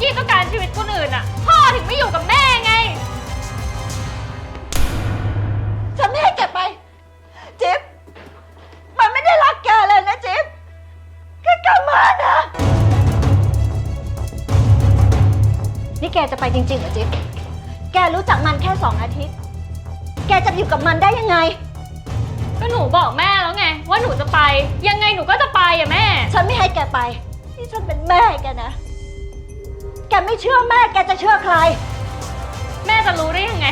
กี้ต้องการชีวิตคนอื่นอะ พ่อถึงไม่อยู่กับแม่ไง ฉันไม่ให้แกไป จิ๊บ มันไม่ได้รักแกเลยนะจิ๊บ แกกลับมานะ นี่แกจะไปจริงๆเหรอจิ๊บ แกรู้จักมันแค่สองอาทิตย์ แกจะอยู่กับมันได้ยังไง ก็หนูบอกแม่แล้วไง ว่าหนูจะไป ยังไงหนูก็จะไปอะแม่ ฉันไม่ให้แกไป นี่ฉันเป็นแม่แกนะ แกไม่เชื่อแม่แกจะเชื่อใคร แม่จะรู้ได้ยังไง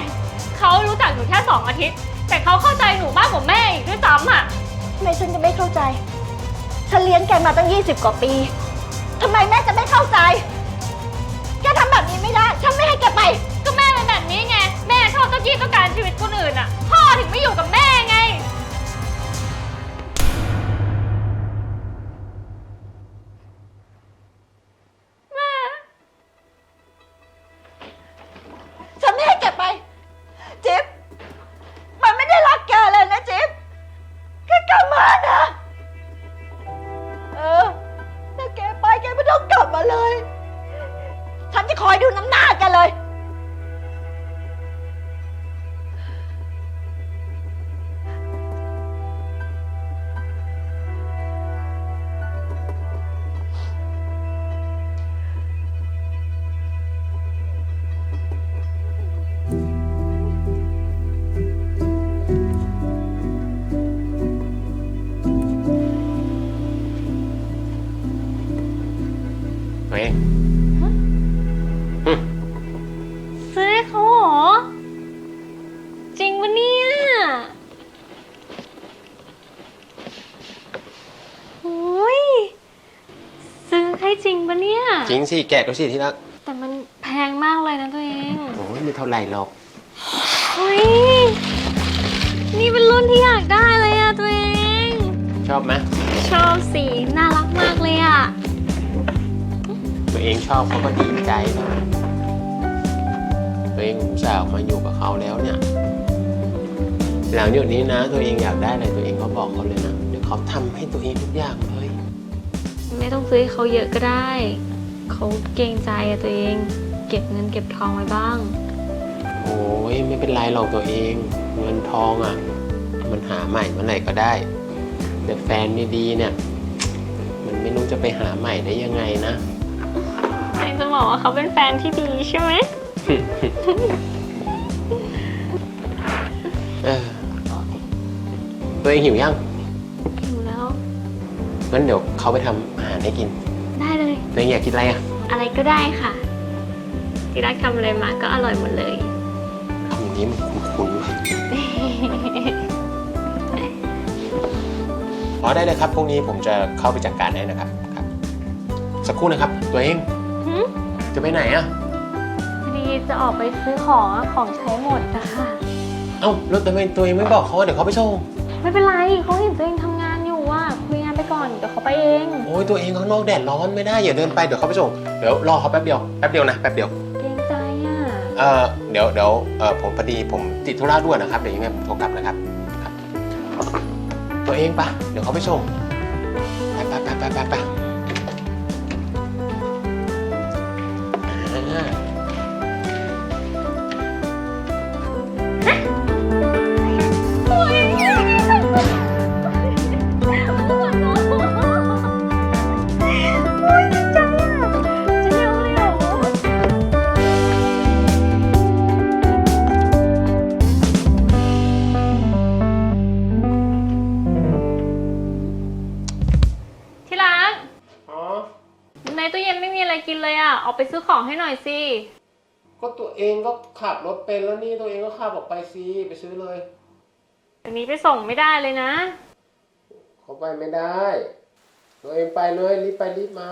เขารู้จักหนูแค่สองอาทิตย์ แต่เขาเข้าใจหนูมากกว่าแม่อีกด้วยซ้ำอะทำไมฉันจะไม่เข้าใจ ฉันเลี้ยงแกมาตั้ง 20 กว่าปีทำไมแม่จะไม่เข้าใจ แกทำแบบนี้ไม่ได้ ฉันไม่ให้แกไป คอยดูน้ำหน้าแกเลย ตัวเองซื้ งสิแกะดูสิที่รักแต่มันแพงมากเลยนะตัวเองโอ้ยไม่เท่าไหร่หรอกเฮ้ยนี่เป็นรุ่นที่อยากได้เลยอะตัวเอง ชอบไหมชอบสีน่ารักมากเลยอะตัวเองชอบเขาก็ดีใจนะตัวเองอุตส่าห์มาอยู่กับเขาแล้วเนี่ยหลังจากนี้นะ ตัวเองอยากได้อะไรตัวเองก็บอกเขาเลยนะเดี๋ยวเขาทำให้ตัวเองทุกอย่างเลย ไม่ต้องซื้อให้เขาเยอะก็ได้ เขาเกรงใจอะตัวเอง เก็บเงินเก็บทองไว้บ้าง โอ้ยไม่เป็นไรหรอกตัวเอง เงินทองอะ มันหาใหม่เมื่อไหร่ก็ได้ แต่แฟนไม่ดีเนี่ย มันไม่รู้จะไปหาใหม่ได้ยังไงนะไอจะบอกว่าเขาเป็นแฟนที่ดีใช่ไหม เออตัวเองหิวยังอยู่แล้ว งั้นเดี๋ยวเขาไปทำอาหารให้กินได้เลย ตัวเองอยากกินอะไรอะอะไรก็ได้ค่ะ ที่รักทำอะไรมาก็อร่อยหมดเลย ทำอย่างนี้มันคุ้นๆว่ะอ๋อได้เลยครับพวกนี้ผมจะเข้าไปจัดการให้นะครับครับ สักครู่นะครับ ตัวเองหืม จะไปไหนอะ พอดีจะออกไปซื้อของอะของใช้หมดนะคะ เอ้าแล้วทำไมตัวเองไม่บอกเขาว่าเดี๋ยวเขาไปส่ง ไม่เป็นไรเขาเห็นตัวเองทำ เดี๋ยวเขาไปเอง โอ้ยตัวเองข้างนอกแดดร้อนไม่ได้อย่าเดินไปเดี๋ยวเขาไปส่งเดี๋ยวรอเขาแป๊บเดียวแป๊บเดียวนะแป๊บเดียวเกรงใจอะ เออเดี๋ยวเดี๋ยวเออผมพอดีผมติดธุระด่วนนะครับเดี๋ยวยังไงผมโทรกลับนะครับครับ ตัวเองปะเดี๋ยวเขาไปส่งไปไปไปไปไป ออกไปซื้อของให้หน่อยสิ ก็ตัวเองก็ขับรถเป็นแล้วนี่ตัวเองก็ขับออกไปสิไปซื้อเลยอันนี้ไปส่งไม่ได้เลยนะ เขาไปไม่ได้ ตัวเองไปเลยรีบไปรีบมา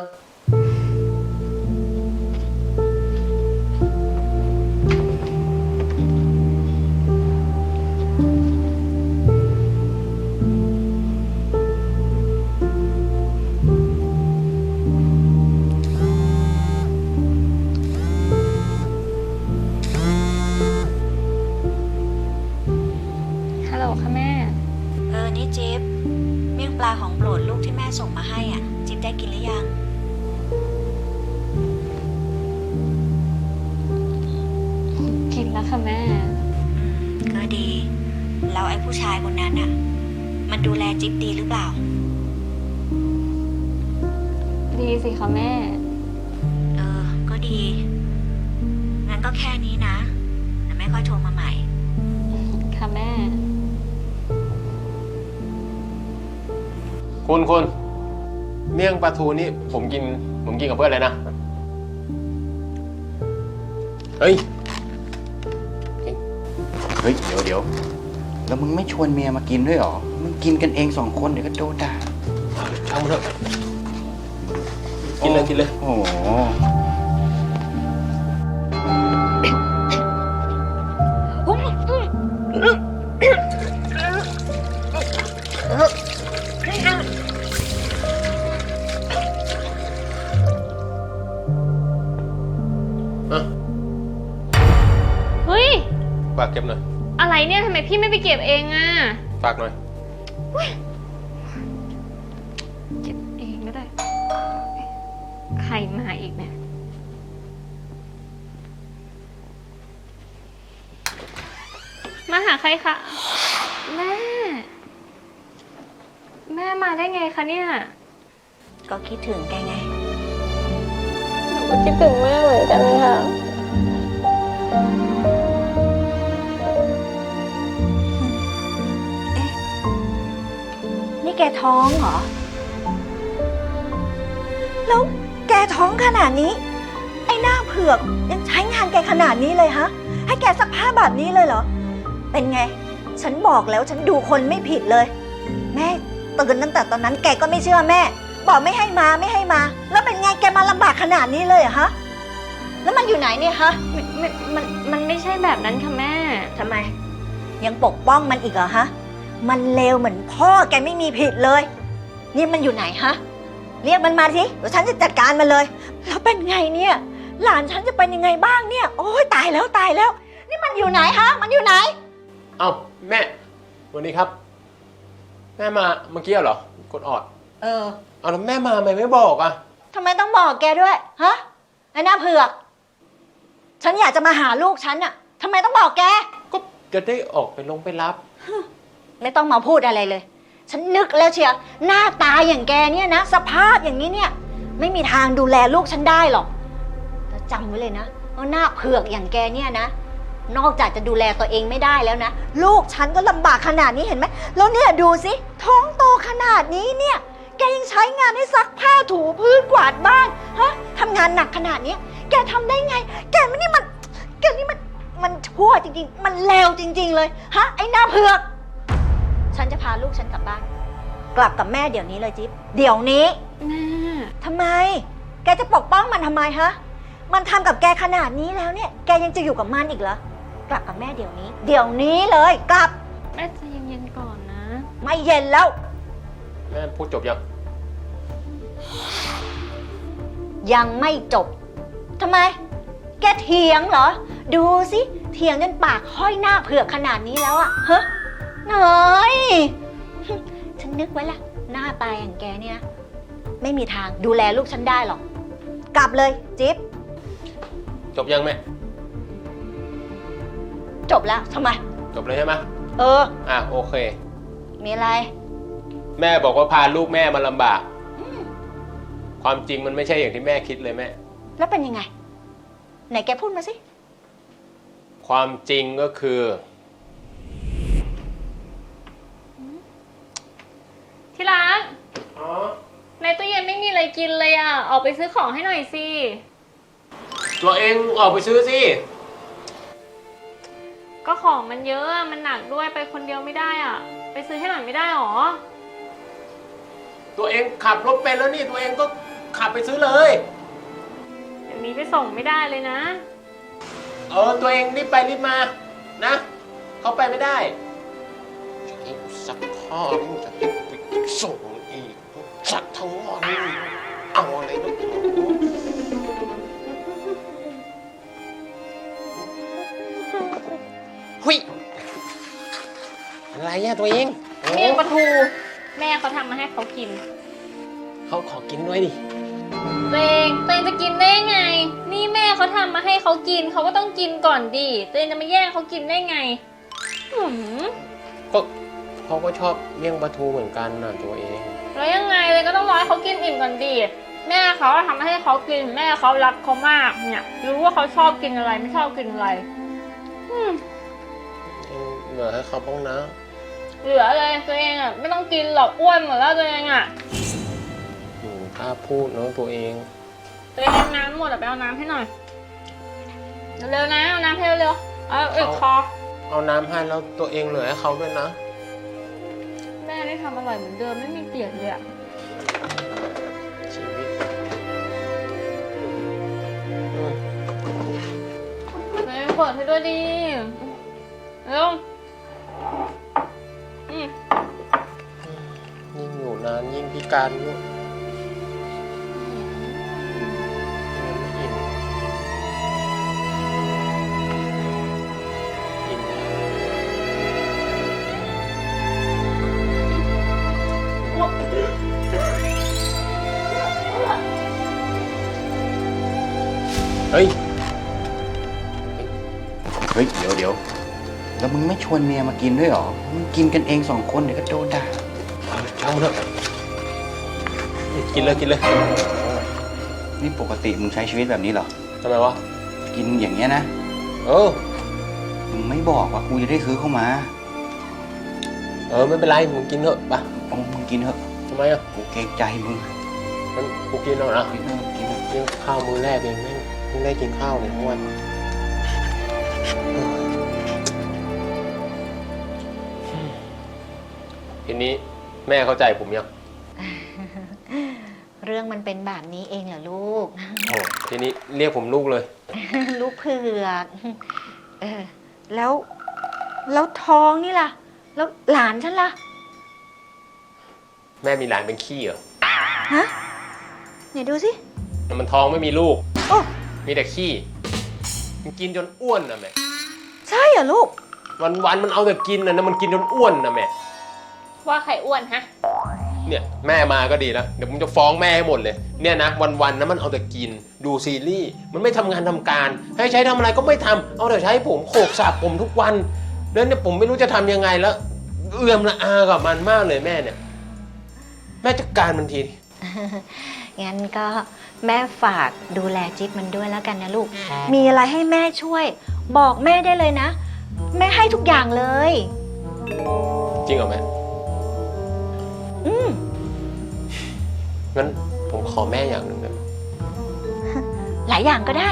ส่งมาให้อะ จิ๊บได้กินหรือยัง กินแล้วค่ะแม่ ก็ดี แล้วไอ้ผู้ชายคนนั้นอะ มันดูแลจิ๊บดีหรือเปล่า ดีสิคะแม่ เออ ก็ดี งั้นก็แค่นี้นะแล้แม่ค่อยโทรมาใหม่ ค่ะแม่ คุณคุณ เมี่ยงปลาทูนี่ผมกิน ผมกินกับเพื่อนเลยนะ เฮ้ย เฮ้ย เดี๋ยวเดี๋ยวแล้วมึงไม่ชวนเมียมากินด้วยเหรอ มึงกินกันเองสองคนเดี๋ยวก็โดนด่าช่างมันเถอะกินเลยกินเลย โอ้โหากเก็บหน่อย อะไรเนี่ยทำไมพี่ไม่ไปเก็บเองอะฝากหน่อย เก็บเองก็ได้ ใครมาอีกเนี่ย มาหาใครคะ แม่ แม่มาได้ไงคะเนี่ย ก็คิดถึงแกไง หนูก็คิดถึงแม่เหมือนกันค่ะ ท้องเหรอ แล้วแกท้องขนาดนี้ ไอ้หน้าเผือกยังใช้งานแกขนาดนี้เลยฮะ ให้แกสักผ้าแบบนี้เลยเหรอ เป็นไง ฉันบอกแล้วฉันดูคนไม่ผิดเลย แม่ตื่นตั้งแต่ตอนนั้นแกก็ไม่เชื่อแม่ บอกไม่ให้มาไม่ให้มา แล้วเป็นไงแกมาลำบากขนาดนี้เลยเหรอฮะ แล้วมันอยู่ไหนเนี่ยฮะ มันมันมันมันไม่ใช่แบบนั้นค่ะแม่ ทำไม ยังปกป้องมันอีกเหรอฮะ มันเลวเหมือนพ่อแกไม่มีผิดเลย นี่มันอยู่ไหนฮะ เรียกมันมาสิเดี๋ยวฉันจะจัดการมันเลย แล้วเป็นไงเนี่ย หลานฉันจะเป็นยังไงบ้างเนี่ย โอ้ยตายแล้วตายแล้ว นี่มันอยู่ไหนฮะ มันอยู่ไหน เอ้าแม่วันนี้ครับ แม่มาเมื่อกี้เหรอกดออดเออเอาแล้วแม่มาทำไมไม่บอกอะทำไมต้องบอกแกด้วยฮะไอ้หน้าเผือก ฉันอยากจะมาหาลูกฉันอะทำไมต้องบอกแก ก็จะได้ออกไปลงไปรับ ไม่ต้องมาพูดอะไรเลย ฉันนึกแล้วเชียวหน้าตาอย่างแกเนี่ยนะ สภาพอย่างนี้เนี่ย ไม่มีทางดูแลลูกฉันได้หรอกแล้วจำไว้เลยนะว่าหน้าเผือกอย่างแกเนี่ยนะ นอกจากจะดูแลตัวเองไม่ได้แล้วนะ ลูกฉันก็ลำบากขนาดนี้เห็นไหมแล้วเนี่ยดูสิท้องโตขนาดนี้เนี่ย แกยังใช้งานให้ซักผ้าถูพื้นกวาดบ้านฮะทำงานหนักขนาดนี้แกทำได้ไง แกไม่นี่มันแกนี่มันมันชั่วจริงๆ มันเลวจริง ๆ เลยฮะไอ้หน้าเผือก ฉันจะพาลูกฉันกลับบ้าน กลับกับแม่เดี๋ยวนี้เลยจิ๊บ เดี๋ยวนี้แม่ทำไม แกจะปกป้องมันทำไมฮะ มันทำกับแกขนาดนี้แล้วเนี่ย แกยังจะอยู่กับมันอีกเหรอ กลับกับแม่เดี๋ยวนี้ เดี๋ยวนี้เลย กลับ แม่ใจะเย็นๆก่อนนะ ไม่เย็นแล้ว แม่พูดจบยัง ยังไม่จบ ทำไม แกเถียงเหรอ ดูสิ เถียงจนปากห้อยหน้าเผือกขนาดนี้แล้วอะฮะ หน่อยฉันนึกไว้ละหน้าตายอย่างแกเนี่ยนะไม่มีทางดูแลลูกฉันได้หรอก กลับเลยจิ๊บ จบยังแม่ จบแล้วทำไม จบเลยใช่ไหมเออ อะโอเค มีอะไร แม่บอกว่าพาลูกแม่มาลำบาก ความจริงมันไม่ใช่อย่างที่แม่คิดเลยแม่ แล้วเป็นยังไง ไหนแกพูดมาสิ ความจริงก็คือ ที่รัก ในตู้เย็นไม่มีอะไรกินเลย อะออกไปซื้อของให้หน่อยสิ ตัวเองออกไปซื้อสิ ก็ของมันเยอะอะมันหนักด้วยไปคนเดียวไม่ได้อะไปซื้อให้หน่อยไม่ได้หรอ ตัวเองขับรถเป็นแล้วนี่ตัวเองก็ขับไปซื้อเลย เดี๋ยวนี้ไปส่งไม่ได้เลยนะ เออตัวเองรีบไปรีบมานะ เขาไปไม่ได้เองสักท่อนึงจะให้ไปส่งอีกสักทั้งวัน เอาอะไรนักหนาหุยอะไรอะตัวเองโอ้เมี่ยงปลาทู แม่เขาทำมาให้เขากิน เขาขอกินด้วยดิ ตัวเองตัวเองจะกินได้ไง นี่แม่เขาทำมาให้เขากินเขาก็ต้องกินก่อนดิตัวเองจะมาแย่งเขากินได้ไงหืมก็เขาก็ชอบเมี่ยงปลาทูเหมือนกันน่ะตัวเอง แล้วยังไงเลยก็ต้องรอให้เขากินอิ่มก่อนดิแม่เขาทำให้เขากิน แม่เขารักเขามากเนี่ย รู้ว่าเขาชอบกินอะไรไม่ชอบกินอะไรอืมเหลือให้เขาบ้างนะ เหลือเลยตัวเองอะไม่ต้องกินหรอกอ้วนหมดแล้วตัวเองอะอืมถ้าพูดเนาะตัวเอง ตัวเองน้ำหมดอะไปเอาน้ำให้หน่อยเร็วๆนะเอาน้ำให้เร็วๆเอาอีกคอเอาน้ำให้แล้วตัวเองเหลือให้เขาด้วยนะแม่ได้ทำ อร่อยเหมือนเดิมไม่มีเปลี่ยนเลยอะชีวิตอืมตัวเปิดให้ด้วยดิเร็วอืมยิ่งอยู่นานยิ่งพิการด้วย เฮ้ย เฮ้ย เดี๋ยวเดี๋ยวแล้วมึงไม่ชวนเมียมากินด้วยเหรอ มึงกินกันเองสองคนเดี๋ยวก็โดนด่าเอาช่างมันเถอะกินเลยกินเลย นี่ปกติมึงใช้ชีวิตแบบนี้เหรอ ทำไมวะ กินอย่างเงี้ยนะ เออ มึงไม่บอกว่ากูจะได้ซื้อเข้ามา เออไม่เป็นไรมึงกินเถอะไปเอามึงกินเถอะ ทำไมอะกูเกรงใจมึงมันกูกินเอานะกินเถอะกินเถอะ กินข้าวมื้อแรกเองแม่งเพิ่งได้กินข้าวเลยทั้งวันทีนี้แม่เข้าใจผมยังเรื่องมันเป็นแบบนี้เองเหรอลูก โอ้ทีนี้เรียกผมลูกเลย ลูกเผือกเออแล้ว แล้วท้องนี่ล่ะ แล้วหลานฉันล่ะ แม่มีหลานเป็นขี้เหรอ ฮะไหนดูสิแต่มันท้องไม่มีลูก โอ้ มีแต่ขี้มันกินจนอ้วนนะแม่ใช่เหรอลูก วันวันๆมันเอาแต่กินนะนะมันกินจนอ้วนนะแม่ว่าใครอ้วนฮะ เนี่ยแม่มาก็ดีแล้วเดี๋ยวผมจะฟ้องแม่ให้หมดเลย เนี่ยนะวันๆนะมันเอาแต่กิน ดูซีรีส์มันไม่ทำงานทำการ ให้ใช้ทำอะไรก็ไม่ทำเอาแต่ใช้ผมโขกสาบผมทุกวันแล้วเนี่ยผมไม่รู้จะทำยังไงแล้ว เอื้อมละอากับมันมากเลยแม่เนี่ย แม่จัดการมันที งั้นก็แม่ฝากดูแลจิ๊บมันด้วยแล้วกันนะลูก มีอะไรให้แม่ช่วย บอกแม่ได้เลยนะ แม่ให้ทุกอย่างเลย จริงเหรอแม่ อืมงั้นผมขอแม่อย่างหนึ่งได้ไหมหลายอย่างก็ได้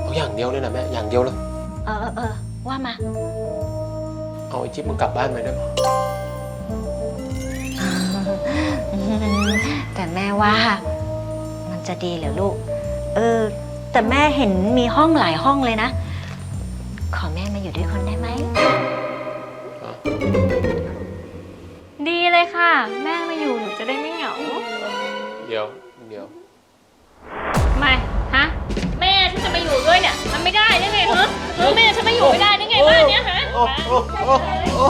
เอาอย่างเดียวเลยนะแม่อย่างเดียวเลย เออเออเออว่ามา เอาไอ้จิ๊บมันกลับบ้านไปได้ไห ว่า มันจะดีเหรอลูก เออ แต่แม่เห็นมีห้องหลายห้องเลยนะ ขอแม่มาอยู่ด้วยคนได้ไหม ดีเลยค่ะ แม่มาอยู่หนูจะได้ไม่เหงา เดี๋ยว เดี๋ยว ไม่ ฮะ แม่ฉันจะมาอยู่ด้วยเนี่ย มันไม่ได้ได้ไงฮะเออแม่ฉันมาอยู่ไม่ได้ได้ไงบ้านเนี้ยฮะ โอ้โอ้โอ้โอ้